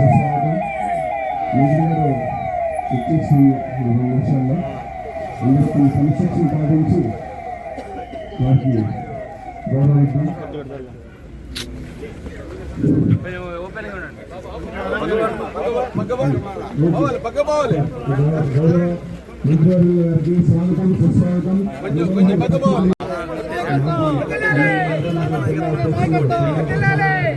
సుస్వాగతం మంత్రి గారు ఇచ్చేసి రెండు నిమిషాల్లో అందరూ కొన్ని సంక్షేమం పాటించి వారికి గౌరవిద్దాం. గౌరవ మంత్రి గారికి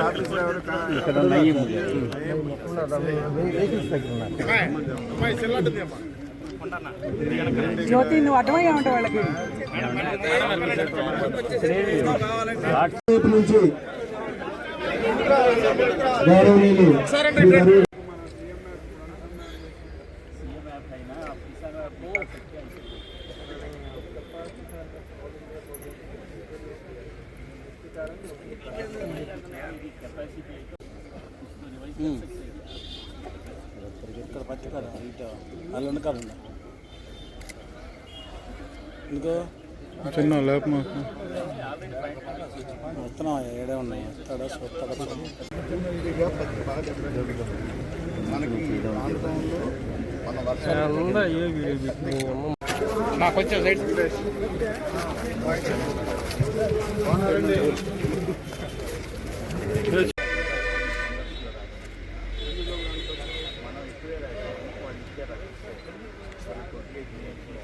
మంత్రులు మంచిది జ్యోతి నువ్వు అర్థమయ్యా ఉంటావు వాళ్ళకి. ఇక్కడ వైపు నుంచి గౌరవనీయులు శ్రీ ఇంకో చిన్న లేప వస్తున్నావా ఏడే ఉన్నాయి వస్తాడా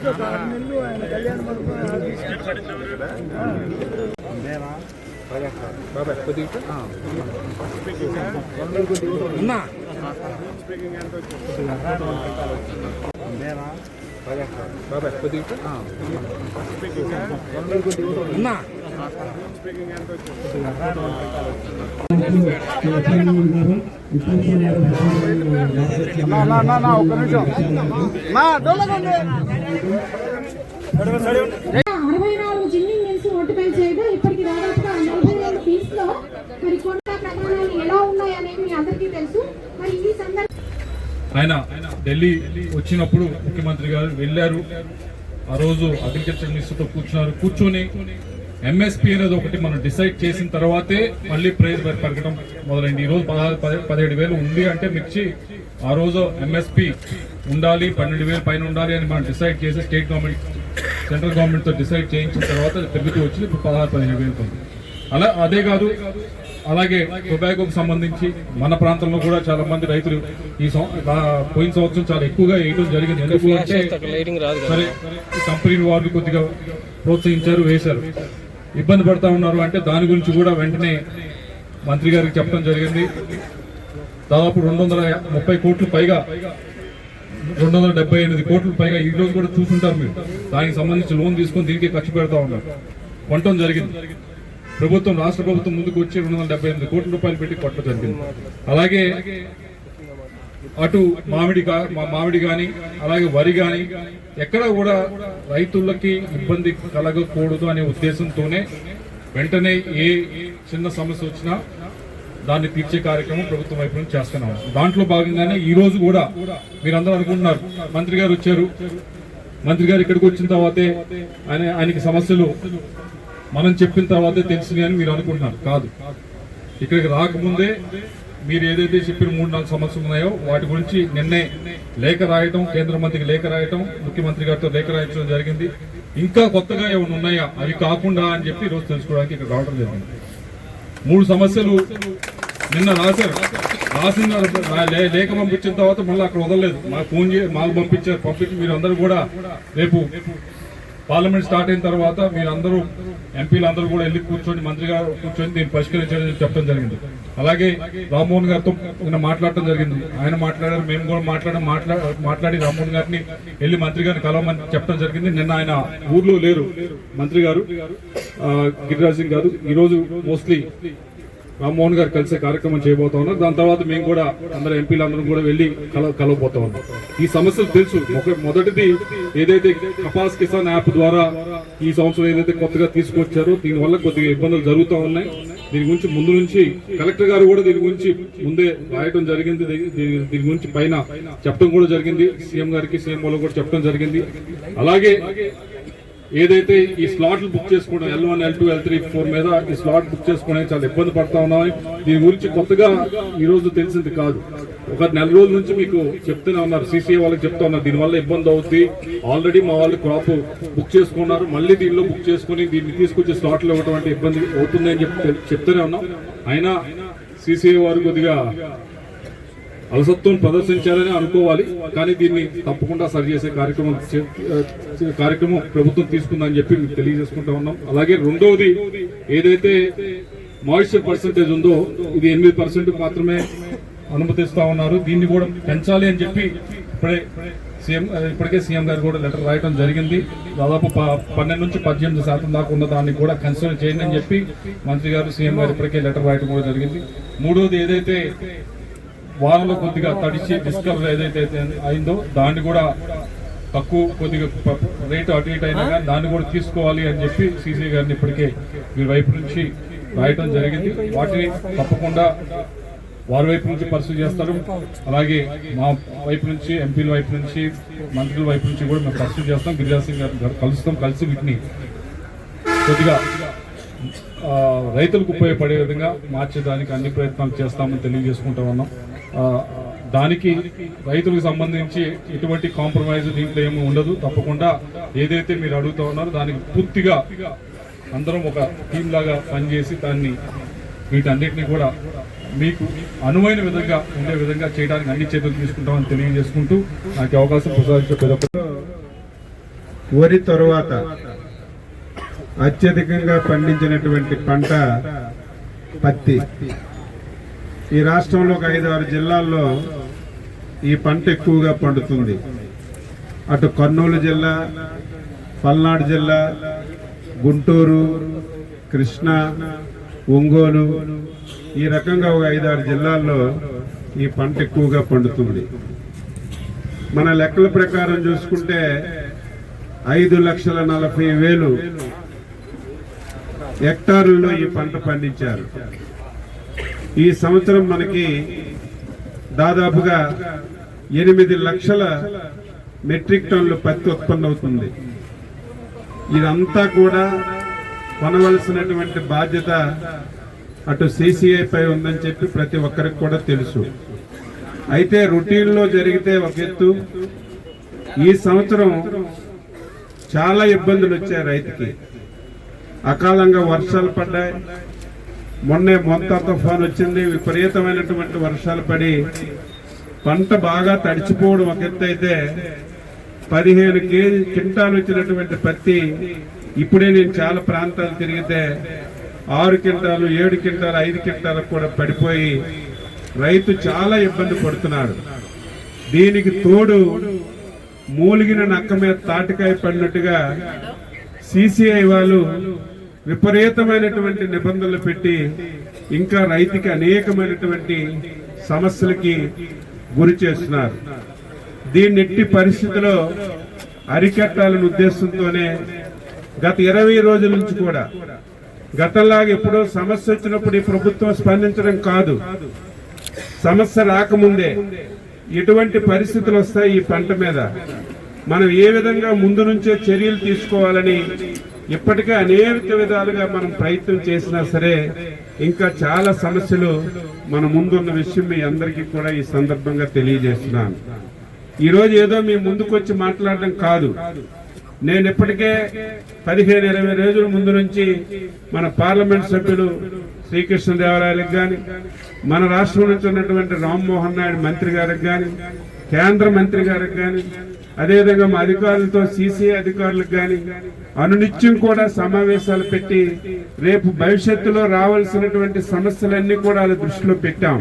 పచ్చాది ఆపేసి ఒక్క నిమిషం. నా డోలకండి అరవై నాలుగు జిన్నింగ్ మిల్స్ నోటిఫై చేయడం ఇప్పటికి దాదాపుగా నలభై వేల ఫీస్లో మరి కొండ ప్రమాణాలు ఎలా ఉన్నాయి అనేది మీ అందరికీ తెలుసు. మరి ఈ సందర్భంగా ఆయన ఢిల్లీ వచ్చినప్పుడు ముఖ్యమంత్రి గారు వెళ్ళారు. ఆ రోజు అగ్రికల్చర్ మినిస్టర్తో కూర్చున్నారు. కూర్చొని ఎంఎస్పి అనేది ఒకటి మనం డిసైడ్ చేసిన తర్వాతే మళ్ళీ ప్రైజ్ పెరగడం మొదలైంది. ఈ రోజు పదహారు పదిహేడు వేలు ఉంది అంటే మిర్చి ఆ రోజు ఎంఎస్పి ఉండాలి పన్నెండు వేలు పైన ఉండాలి అని మనం డిసైడ్ చేసి స్టేట్ గవర్నమెంట్ సెంట్రల్ గవర్నమెంట్తో డిసైడ్ చేయించిన తర్వాత పెరుగుతూ వచ్చింది. ఇప్పుడు పదహారు పదిహేడు వేలు అలా అదే కాదు అలాగే టొబాకోకు సంబంధించి మన ప్రాంతంలో కూడా చాలా మంది రైతులు ఈ పోయిన సంవత్సరం చాలా ఎక్కువగా వేయడం జరిగింది. ఎందుకు అంటే సరే కంపెనీ వారు కొద్దిగా ప్రోత్సహించారు వేశారు. ఇబ్బంది పడతా ఉన్నారు అంటే దాని గురించి కూడా వెంటనే మంత్రి గారికి చెప్పడం జరిగింది. దాదాపు రెండు వందల ముప్పై కోట్లు పైగా రెండు వందల డెబ్బై ఎనిమిది కోట్లు పైగా ఈ రోజు కూడా చూసుంటారు మీరు. దానికి సంబంధించి లోన్ తీసుకొని దీనికి ఖర్చు పెడతా ఉన్నారు. కొనటం జరిగింది. ప్రభుత్వం రాష్ట్ర ప్రభుత్వం ముందుకు వచ్చి రెండు వందల డెబ్బై ఎనిమిది కోట్ల రూపాయలు పెట్టి కొట్టడం జరిగింది. అలాగే అటు మామిడి కా- మామిడి కానీ అలాగే వరి కానీ ఎక్కడ కూడా రైతులకి ఇబ్బంది కలగకూడదు అనే ఉద్దేశంతోనే వెంటనే ఏ చిన్న సమస్య వచ్చినా దాన్ని తీర్చే కార్యక్రమం ప్రభుత్వం వైపు నుంచి చేస్తున్నాం. దాంట్లో భాగంగానే ఈ రోజు కూడా మీరందరూ అనుకుంటున్నారు మంత్రి గారు వచ్చారు. మంత్రి గారు ఇక్కడికి వచ్చిన తర్వాతే ఆయన ఆయనకి సమస్యలు మనం చెప్పిన తర్వాతే తెలిసింది అని మీరు అనుకుంటున్నారు. కాదు. ఇక్కడికి రాకముందే మీరు ఏదైతే చెప్పిన మూడు నాలుగు సమస్యలు ఉన్నాయో వాటి గురించి నిన్నే లేఖ రాయటం కేంద్ర మంత్రికి లేఖ రాయటం ముఖ్యమంత్రి గారితో లేఖ రాయించడం జరిగింది. ఇంకా కొత్తగా ఏమైనా ఉన్నాయా? అవి కాకుండా అని చెప్పి ఈరోజు తెలుసుకోవడానికి ఇక్కడ రావడం జరిగింది. మూడు సమస్యలు నిన్న రాశారు. రాసిన లే- లేఖ పంపించిన తర్వాత మళ్ళీ అక్కడ వదలలేదు. మాకు ఫోన్ చేసి మాకు పంపించారు. పంపించి మీరు అందరూ కూడా రేపు పార్లమెంట్ స్టార్ట్ అయిన తర్వాత మీరందరూ ఎంపీలు అందరూ కూడా వెళ్ళి కూర్చొని మంత్రి గారు కూర్చొని దీన్ని పరిష్కరించాలని చెప్పడం జరిగింది. అలాగే రామ్మోహన్ గారితో నిన్న మాట్లాడటం జరిగింది. ఆయన మాట్లాడారు మేము కూడా మాట్లాడడం మాట్లా మాట్లాడి రామ్మోహన్ గారిని వెళ్ళి మంత్రి గారిని కలవమని చెప్పడం జరిగింది. నిన్న ఆయన ఊర్లో లేరు మంత్రి గారు గిరిరాజ్ సింగ్ గారు. ఈరోజు మోస్ట్లీ రామ్మోహన్ గారు కలిసే కార్యక్రమం చేయబోతా ఉన్నారు. దాని తర్వాత మేము కూడా అందరు ఎంపీలు అందరం కూడా వెళ్ళి కల కలవబోతా ఉన్నాం. ఈ సమస్యలు తెలుసు. ఒక మొదటిది ఏదైతే కపాస్ కిసాన్ యాప్ ద్వారా ఈ సంవత్సరం ఏదైతే కొత్తగా తీసుకొచ్చారో దీనివల్ల కొద్దిగా ఇబ్బందులు జరుగుతూ ఉన్నాయి. దీని గురించి ముందు నుంచి కలెక్టర్ గారు కూడా దీని గురించి ముందే రాయటం జరిగింది. దీని గురించి పైన చెప్పడం కూడా జరిగింది. సీఎం గారికి సీఎం వాళ్ళు కూడా చెప్పడం జరిగింది. అలాగే ఏదైతే ఈ స్లాట్లు బుక్ చేసుకోవడం L one L two L three four మీద ఈ స్లాట్ బుక్ చేసుకోవడం చాలా ఇబ్బంది పడతా ఉన్నాం దీని గురించి కొత్తగా ఈ రోజు తెలిసింది కాదు. ఒక నెల రోజుల నుంచి మీకు చెప్తూనే ఉన్నారు. సీసీఏ వాళ్ళకి చెప్తా ఉన్నారు. దీనివల్ల ఇబ్బంది అవుతుంది ఆల్రెడీ మా వాళ్ళు క్రాప్ బుక్ చేసుకున్నారు. మళ్ళీ దీనిలో బుక్ చేసుకుని దీన్ని తీసుకొచ్చి స్లాట్లు ఇవ్వడం అంటే ఇబ్బంది అవుతుందని చెప్తూనే ఉన్నాం. అయినా సీసీఏ వారు కొద్దిగా అలసత్వం ప్రదర్శించాలని అనుకోవాలి కానీ దీన్ని తప్పకుండా సరిచేసే కార్యక్రమం కార్యక్రమం ప్రభుత్వం తీసుకుందని చెప్పి మీకు తెలియజేసుకుంటా ఉన్నాం. అలాగే రెండవది ఏదైతే మాయిశ్చర్ పర్సంటేజ్ ఉందో ఇది ఎనిమిది పర్సెంట్ మాత్రమే అనుమతిస్తా ఉన్నారు. దీన్ని కూడా పెంచాలి అని చెప్పి ఇప్పుడే సీఎం ఇప్పటికే సీఎం గారు కూడా లెటర్ రాయడం జరిగింది. దాదాపు పన్నెండు నుంచి పద్దెనిమిది శాతం దాకా ఉన్న దాన్ని కూడా కన్సిడర్ చేయండి అని చెప్పి మంత్రి గారు సీఎం గారు ఇప్పటికే లెటర్ రాయడం కూడా జరిగింది. మూడోది ఏదైతే వానలో కొద్దిగా తడిచి డిస్కవర్ ఏదైతే అయిందో దాన్ని కూడా తక్కువ కొద్దిగా రేటు అటు ఇటు అయినా కానీ దాన్ని కూడా తీసుకోవాలి అని చెప్పి సీసీ గారిని ఇప్పటికే మీ వైపు నుంచి రాయటం జరిగింది. వాటిని తప్పకుండా వారి వైపు నుంచి పరిశీలి చేస్తారు. అలాగే మా వైపు నుంచి ఎంపీల వైపు నుంచి మంత్రుల వైపు నుంచి కూడా మేము పరిశీలి చేస్తాం. గిరిరాజ్ సింగ్ గారిని కలుస్తాం. కలిసి వీటిని కొద్దిగా రైతులకు ఉపయోగపడే విధంగా మార్చేదానికి అన్ని ప్రయత్నాలు చేస్తామని తెలియజేసుకుంటా ఉన్నాం. దానికి రైతులకు సంబంధించి ఎటువంటి కాంప్రమైజ్ దీంట్లో ఏమీ ఉండదు. తప్పకుండా ఏదైతే మీరు అడుగుతా ఉన్నారో దానికి పూర్తిగా అందరం ఒక టీం లాగా పనిచేసి దాన్ని వీటన్నిటిని కూడా మీకు అనువైన విధంగా ఉండే విధంగా చేయడానికి అన్ని చర్యలు తీసుకుంటామని తెలియజేసుకుంటూ నాకు అవకాశం ప్రసాదించే వరి తరువాత అత్యధికంగా పండించినటువంటి పంట పత్తి. ఈ రాష్ట్రంలో ఒక ఐదు ఆరు జిల్లాల్లో ఈ పంట ఎక్కువగా పండుతుంది. అటు కర్నూలు జిల్లా పల్నాడు జిల్లా గుంటూరు కృష్ణా ఒంగోలు ఈ రకంగా ఒక ఐదారు జిల్లాల్లో ఈ పంట ఎక్కువగా పండుతుంది. మన లెక్కల ప్రకారం చూసుకుంటే ఐదు లక్షల నలభై వేలు హెక్టారుల్లో ఈ పంట పండించారు. ఈ సంవత్సరం మనకి దాదాపుగా ఎనిమిది లక్షల మెట్రిక్ టన్నులు పత్తి ఉత్పత్తి అవుతుంది. ఇదంతా కూడా కొనవలసినటువంటి బాధ్యత అటు సీసీఐపై పై ఉందని చెప్పి ప్రతి ఒక్కరికి కూడా తెలుసు. అయితే రొటీన్లో జరిగితే ఒక ఎత్తు. ఈ సంవత్సరం చాలా ఇబ్బందులు వచ్చాయి రైతుకి. అకాలంగా వర్షాలు పడ్డాయి. మొన్నే మొంత తుఫాన్ వచ్చింది విపరీతమైనటువంటి వర్షాలు పడి పంట బాగా తడిచిపోవడం ఒక ఎత్తు అయితే పదిహేను కేజీ క్వింటాలు వచ్చినటువంటి పత్తి ఇప్పుడే నేను చాలా ప్రాంతాలు తిరిగితే ఆరు క్వింటాలు ఏడు క్వింటాలు ఐదు క్వింటాలకు కూడా పడిపోయి రైతు చాలా ఇబ్బంది పడుతున్నాడు. దీనికి తోడు మూలిగిన నక్క మీద తాటికాయ పడినట్టుగా సిసిఐ వాళ్ళు విపరీతమైనటువంటి నిబంధనలు పెట్టి ఇంకా రైతుకి అనేకమైనటువంటి సమస్యలకి గురి చేస్తున్నారు. దీన్ని ఎట్టి పరిస్థితిలో అరికట్టాలనే ఉద్దేశంతోనే గత ఇరవై రోజుల నుంచి కూడా గతంలాగా ఎప్పుడో సమస్య వచ్చినప్పుడు ఈ ప్రభుత్వం స్పందించడం కాదు. సమస్య రాకముందే ఎటువంటి పరిస్థితులు వస్తాయి ఈ పంట మీద? మనం ఏ విధంగా ముందు నుంచే చర్యలు తీసుకోవాలని ఇప్పటికే అనేక విధాలుగా మనం ప్రయత్నం చేసినా సరే ఇంకా చాలా సమస్యలు మన ముందున్న విషయం మీ అందరికీ కూడా ఈ సందర్భంగా తెలియజేస్తున్నాను. ఈరోజు ఏదో మీ ముందుకొచ్చి మాట్లాడడం కాదు. నేను ఇప్పటికే పదిహేను ఇరవై రోజుల ముందు నుంచి మన పార్లమెంట్ సభ్యులు శ్రీకృష్ణదేవరాయలకు కానీ మన రాష్ట్రం నుంచి ఉన్నటువంటి రామ్మోహన్ నాయుడు మంత్రి గారికి కానీ కేంద్ర మంత్రి గారికి కానీ అదేవిధంగా మా అధికారులతో సీసీఐ అధికారులకు కానీ అనునిత్యం కూడా సమావేశాలు పెట్టి రేపు భవిష్యత్తులో రావాల్సినటువంటి సమస్యలన్నీ కూడా వాళ్ళ దృష్టిలో పెట్టాం.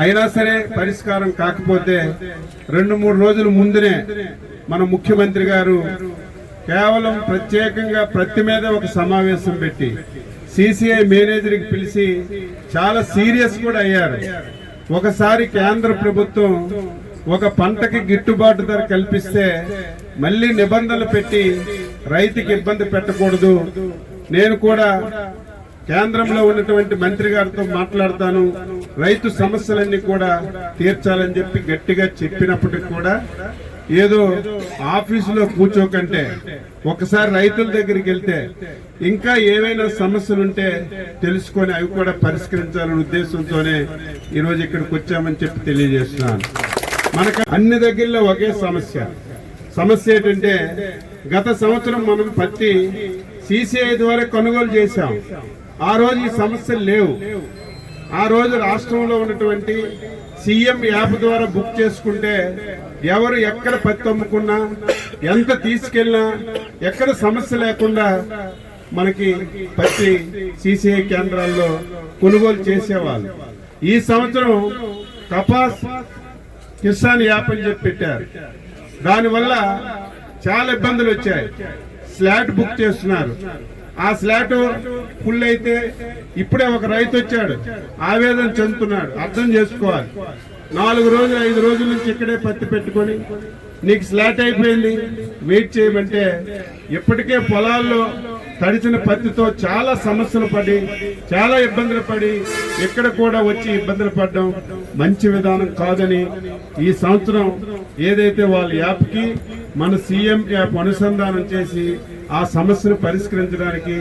అయినా సరే పరిష్కారం కాకపోతే రెండు మూడు రోజుల ముందునే మన ముఖ్యమంత్రి గారు కేవలం ప్రత్యేకంగా ప్రతి మీద ఒక సమావేశం పెట్టి సిసిఐ మేనేజర్కి పిలిచి చాలా సీరియస్ కూడా అయ్యారు. ఒకసారి కేంద్ర ప్రభుత్వం ఒక పంటకి గిట్టుబాటు ధర కల్పిస్తే మళ్ళీ నిబంధనలు పెట్టి రైతుకి ఇబ్బంది పెట్టకూడదు. నేను కూడా కేంద్రంలో ఉన్నటువంటి మంత్రి గారితో మాట్లాడతాను. రైతు సమస్యలన్నీ కూడా తీర్చాలని చెప్పి గట్టిగా చెప్పినప్పటికి కూడా ఏదో ఆఫీసులో కూర్చోకంటే ఒకసారి రైతుల దగ్గరికి వెళ్తే ఇంకా ఏవైనా సమస్యలుంటే తెలుసుకొని అవి కూడా పరిష్కరించాలనే ఉద్దేశంతోనే ఈరోజు ఇక్కడికి వచ్చామని చెప్పి తెలియజేస్తున్నాను. మనకు అన్ని దగ్గరలో ఒకే సమస్య. సమస్య ఏంటంటే గత సంవత్సరం మనం పత్తి సిసిఐ ద్వారా కొనుగోలు చేశాం. ఆ రోజు ఈ సమస్యలు లేవు. ఆ రోజు రాష్ట్రంలో ఉన్నటువంటి సీఎం యాప్ ద్వారా బుక్ చేసుకుంటే ఎవరు ఎక్కడ పత్తి అమ్ముకున్నా ఎంత తీసుకెళ్ళినా ఎక్కడ సమస్య లేకుండా మనకి పత్తి సిసిఐ కేంద్రాల్లో కొనుగోలు చేసేవాళ్ళు. ఈ సంవత్సరం కపాస్ కిసాన్ యాప్ అని చెప్పి పెట్టారు. దానివల్ల చాలా ఇబ్బందులు వచ్చాయి. స్లాట్ బుక్ చేస్తున్నారు. ఆ స్లాట్ ఫుల్ అయితే ఇప్పుడే ఒక రైతు వచ్చాడు. ఆవేదన చెందుతున్నాడు. అర్థం చేసుకోవాలి. నాలుగు రోజులు ఐదు రోజుల నుంచి ఇక్కడే పత్తి పెట్టుకొని నీకు స్లాట్ అయిపోయింది. వెయిట్ చేయమంటే ఇప్పటికే పొలాల్లో తడిచిన పత్తితో చాలా సమస్యలు పడి చాలా ఇబ్బందులు పడి ఇక్కడ కూడా వచ్చి ఇబ్బందులు పడడం మంచి విధానం కాదని ఈ సంవత్సరం ఏదైతే వాళ్ళ యాప్కి మన సీఎం యాప్ అనుసంధానం చేసి ఆ సమస్యను పరిష్కరించడానికి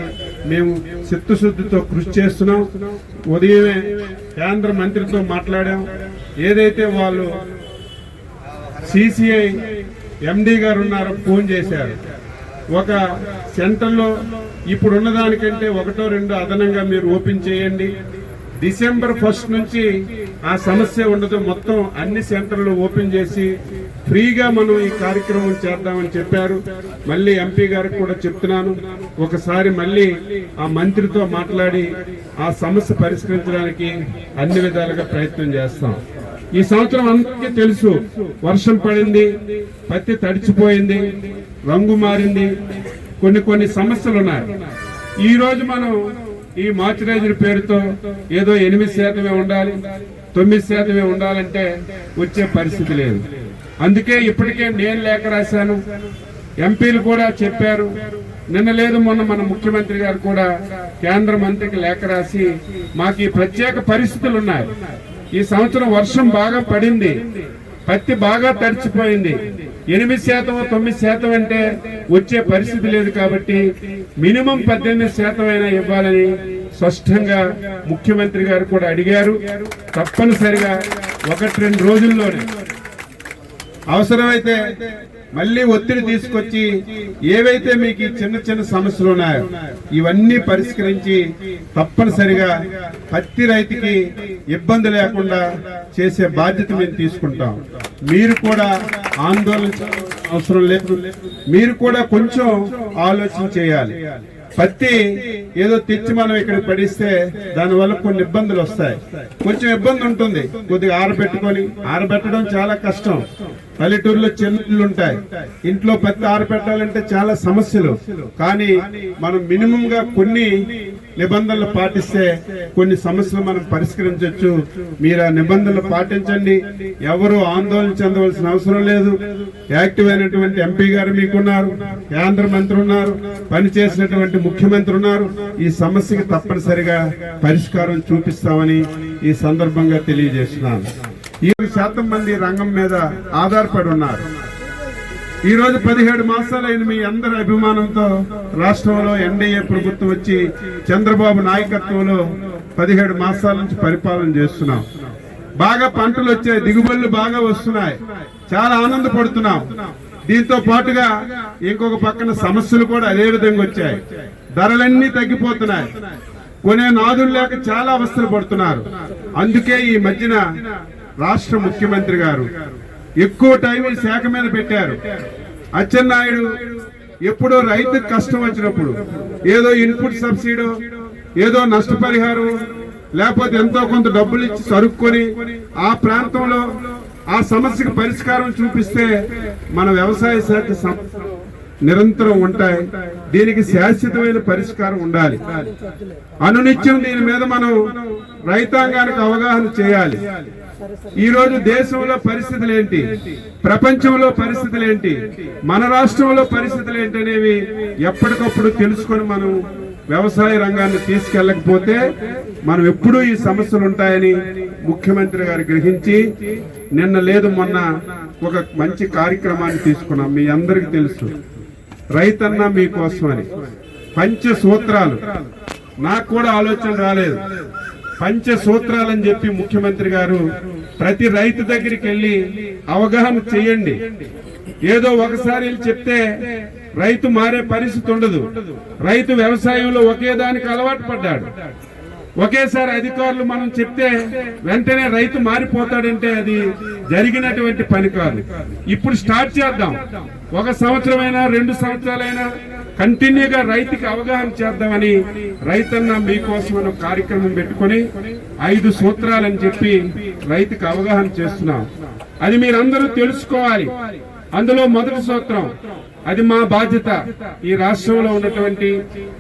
మేము చిత్తశుద్ధితో కృషి చేస్తున్నాం. ఉదయమే కేంద్ర మంత్రితో మాట్లాడాం. ఏదైతే వాళ్ళు సిసిఐ ఎండి గారు ఉన్నారో ఫోన్ చేశారు. ఒక సెంటర్లో ఇప్పుడున్న దానికంటే ఒకటో రెండో అదనంగా మీరు ఓపెన్ చేయండి. డిసెంబర్ ఫస్ట్ నుంచి ఆ సమస్య ఉండదు. మొత్తం అన్ని సెంటర్లు ఓపెన్ చేసి ఫ్రీగా మనం ఈ కార్యక్రమం చేద్దామని చెప్పారు. మళ్ళీ ఎంపీ గారికి కూడా చెప్తున్నాను. ఒకసారి మళ్ళీ ఆ మంత్రితో మాట్లాడి ఆ సమస్య పరిష్కరించడానికి అన్ని విధాలుగా ప్రయత్నం చేస్తాం. ఈ సంవత్సరం అందరికీ తెలుసు వర్షం పడింది పత్తి తడిచిపోయింది రంగు మారింది కొన్ని కొన్ని సమస్యలు ఉన్నాయి. ఈ రోజు మనం ఈ మాయిశ్చరైజర్ పేరుతో ఏదో ఎనిమిది శాతమే ఉండాలి. తొమ్మిది శాతమే ఉండాలంటే వచ్చే పరిస్థితి లేదు. అందుకే ఇప్పటికే నేను లేఖ రాశాను. ఎంపీలు కూడా చెప్పారు. నిన్న లేదు మొన్న మన ముఖ్యమంత్రి గారు కూడా కేంద్ర మంత్రికి లేఖ రాసి మాకు ఈ ప్రత్యేక పరిస్థితులు ఉన్నాయి. ఈ సంవత్సరం వర్షం బాగా పడింది. పత్తి బాగా తడిచిపోయింది. ఎనిమిది శాతం తొమ్మిది శాతం అంటే వచ్చే పరిస్థితి లేదు కాబట్టి మినిమం పద్దెనిమిది శాతం అయినా ఇవ్వాలని స్పష్టంగా ముఖ్యమంత్రి గారు కూడా అడిగారు. తప్పనిసరిగా ఒకటి రెండు రోజుల్లోనే అవసరమైతే మళ్ళీ ఒత్తిడి తీసుకొచ్చి ఏవైతే మీకు ఈ చిన్న చిన్న సమస్యలు ఉన్నాయో ఇవన్నీ పరిష్కరించి తప్పనిసరిగా పత్తి రైతుకి ఇబ్బంది లేకుండా చేసే బాధ్యత మేము తీసుకుంటాం. మీరు కూడా ఆందోళన అవసరం లేదు. మీరు కూడా కొంచెం ఆలోచన చేయాలి. పత్తి ఏదో తెచ్చి మనం ఇక్కడ పడిస్తే దానివల్ల కొన్ని ఇబ్బందులు వస్తాయి. కొంచెం ఇబ్బంది ఉంటుంది. కొద్దిగా ఆరబెట్టుకొని ఆరబెట్టడం చాలా కష్టం. పల్లెటూరులో చెల్లుళ్ళు ఉంటాయి. ఇంట్లో పత్తి ఆరబెట్టాలంటే చాలా సమస్యలు. కానీ మనం మినిమం గా కొన్ని నిబంధనలు పాటిస్తే కొన్ని సమస్యలు మనం పరిష్కరించవచ్చు. మీరు ఆ నిబంధనలు పాటించండి. ఎవరు ఆందోళన చెందవలసిన అవసరం లేదు. యాక్టివ్ అయినటువంటి ఎంపీ గారు మీకున్నారు. కేంద్ర మంత్రి ఉన్నారు. పనిచేసినటువంటి ముఖ్యమంత్రి ఉన్నారు. ఈ సమస్యకి తప్పనిసరిగా పరిష్కారం చూపిస్తామని ఈ సందర్భంగా తెలియజేస్తున్నాను. ఈ శాతం మంది రంగం మీద ఆధారపడి ఉన్నారు. ఈరోజు పదిహేడు మాసాలైన మీ అందరి అభిమానంతో రాష్ట్రంలో ఎన్డీఏ ప్రభుత్వం వచ్చి చంద్రబాబు నాయకత్వంలో పదిహేడు మాసాల నుంచి పరిపాలన చేస్తున్నాం. బాగా పంటలు వచ్చాయి దిగుబడులు బాగా వస్తున్నాయి. చాలా ఆనందపడుతున్నాం. దీంతో పాటుగా ఇంకొక పక్కన సమస్యలు కూడా అదే విధంగా వచ్చాయి. ధరలన్నీ తగ్గిపోతున్నాయి. కొనే నాదులు లేక చాలా అవస్థలు పడుతున్నారు. అందుకే ఈ మధ్యన రాష్ట్ర ముఖ్యమంత్రి గారు ఎక్కువ టైం శాఖ మీద పెట్టారు. అచ్చెన్నాయుడు ఎప్పుడో రైతుకు కష్టం వచ్చినప్పుడు ఏదో ఇన్పుట్ సబ్సిడీ ఏదో నష్టపరిహారం లేకపోతే ఎంతో కొంత డబ్బులు ఇచ్చి సరుక్కొని ఆ ప్రాంతంలో ఆ సమస్యకు పరిష్కారం చూపిస్తే మన వ్యవసాయ శాఖ నిరంతరం ఉంటాయి. దీనికి శాశ్వతమైన పరిష్కారం ఉండాలి. అనునిత్యం దీని మీద మనం రైతాంగానికి అవగాహన చేయాలి. ఈరోజు దేశంలో పరిస్థితులు ఏంటి ప్రపంచంలో పరిస్థితులు ఏంటి మన రాష్ట్రంలో పరిస్థితులు ఏంటి అనేవి ఎప్పటికప్పుడు తెలుసుకొని మనం వ్యవసాయ రంగాన్ని తీసుకెళ్ళకపోతే మనం ఎప్పుడూ ఈ సమస్యలు ఉంటాయని ముఖ్యమంత్రి గారు గ్రహించి నిన్న లేదు మొన్న ఒక మంచి కార్యక్రమాన్ని తీసుకున్నాం. మీ అందరికీ తెలుసు. రైతన్న మీకోసం అని పంచ సూత్రాలు నాకు కూడా ఆలోచన రాలేదు. పంచ సూత్రాలని చెప్పి ముఖ్యమంత్రి గారు ప్రతి రైతు దగ్గరికి వెళ్ళి అవగాహన చేయండి. ఏదో ఒకసారి చెప్తే రైతు మారే పరిస్థితి ఉండదు. రైతు వ్యవసాయంలో ఒకే దానికి అలవాటు పడ్డాడు. ఒకేసారి అధికారులు మనం చెప్తే వెంటనే రైతు మారిపోతాడంటే అది జరిగినటువంటి పని కాదు. ఇప్పుడు స్టార్ట్ చేద్దాం. ఒక సంవత్సరమైనా రెండు సంవత్సరాలైనా కంటిన్యూగా రైతుకి అవగాహన చేద్దామని రైతన్న మీకోసం అనే కార్యక్రమం పెట్టుకొని ఐదు సూత్రాలని చెప్పి రైతుకి అవగాహన చేస్తున్నాం. అది మీరందరూ తెలుసుకోవాలి. అందులో మొదటి సూత్రం అది మా బాధ్యత. ఈ రాష్ట్రంలో ఉన్నటువంటి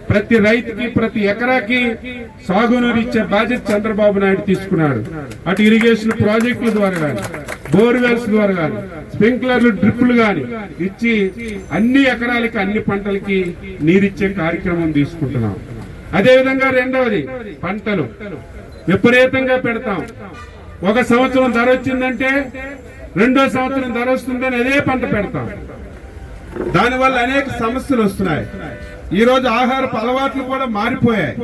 ప్రతి రైతుకి ప్రతి ఎకరాకి సాగునీరు ఇచ్చే బాధ్యత చంద్రబాబు నాయుడు తీసుకున్నాడు. అటు ఇరిగేషన్ ప్రాజెక్టుల ద్వారా కానీ బోర్వెల్స్ ద్వారా కానీ స్ప్రింక్లర్లు డ్రిప్పులు కానీ ఇచ్చి అన్ని ఎకరాలకి అన్ని పంటలకి నీరిచ్చే కార్యక్రమం తీసుకుంటున్నాం. అదేవిధంగా రెండవది పంటలు. విపరీతంగా పెడతాం. ఒక సంవత్సరం ధర వచ్చిందంటే రెండో సంవత్సరం ధర వస్తుందని అదే పంట పెడతాం. దానివల్ల అనేక సమస్యలు వస్తున్నాయి. ఈ రోజు ఆహారపు అలవాట్లు కూడా మారిపోయాయి.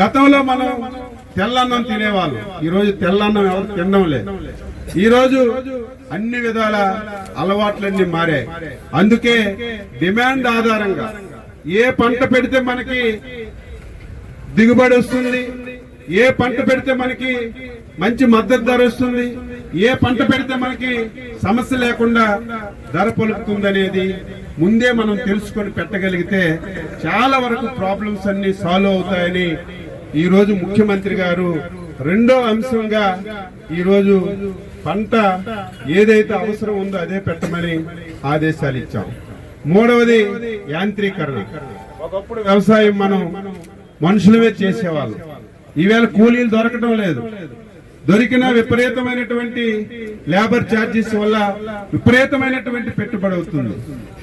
గతంలో మనం తెల్లన్నం తినేవాళ్ళం. ఈ రోజు తెల్లన్నం ఎవరు తినడం లేదు. ఈ రోజు అన్ని విధాల అలవాట్లన్నీ మారాయి. అందుకే డిమాండ్ ఆధారంగా ఏ పంట పెడితే మనకి దిగుబడి వస్తుంది ఏ పంట పెడితే మనకి మంచి మద్దతు ధర వస్తుంది ఏ పంట పెడితే మనకి సమస్య లేకుండా ధర పలుకుతుంది అనేది ముందే మనం తెలుసుకొని పెట్టగలిగితే చాలా వరకు ప్రాబ్లమ్స్ అన్ని సాల్వ్ అవుతాయని ఈరోజు ముఖ్యమంత్రి గారు రెండో అంశంగా ఈరోజు పంట ఏదైతే అవసరం ఉందో అదే పెట్టమని ఆదేశాలు ఇచ్చాం. మూడవది యాంత్రీకరణ. ఒకప్పుడు వ్యవసాయం మనం మనుషులమే చేసేవాళ్ళం. ఈవేళ కూలీలు దొరకడం లేదు. దొరికిన విపరీతమైనటువంటి లేబర్ ఛార్జెస్ వల్ల విపరీతమైనటువంటి పెట్టుబడి అవుతుంది.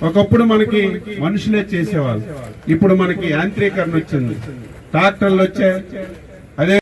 ఒకప్పుడు మనకి మనుషులే చేసేవాళ్ళు. ఇప్పుడు మనకి యాంత్రీకరణ వచ్చింది. ట్రాక్టర్లు వచ్చాయి. అదే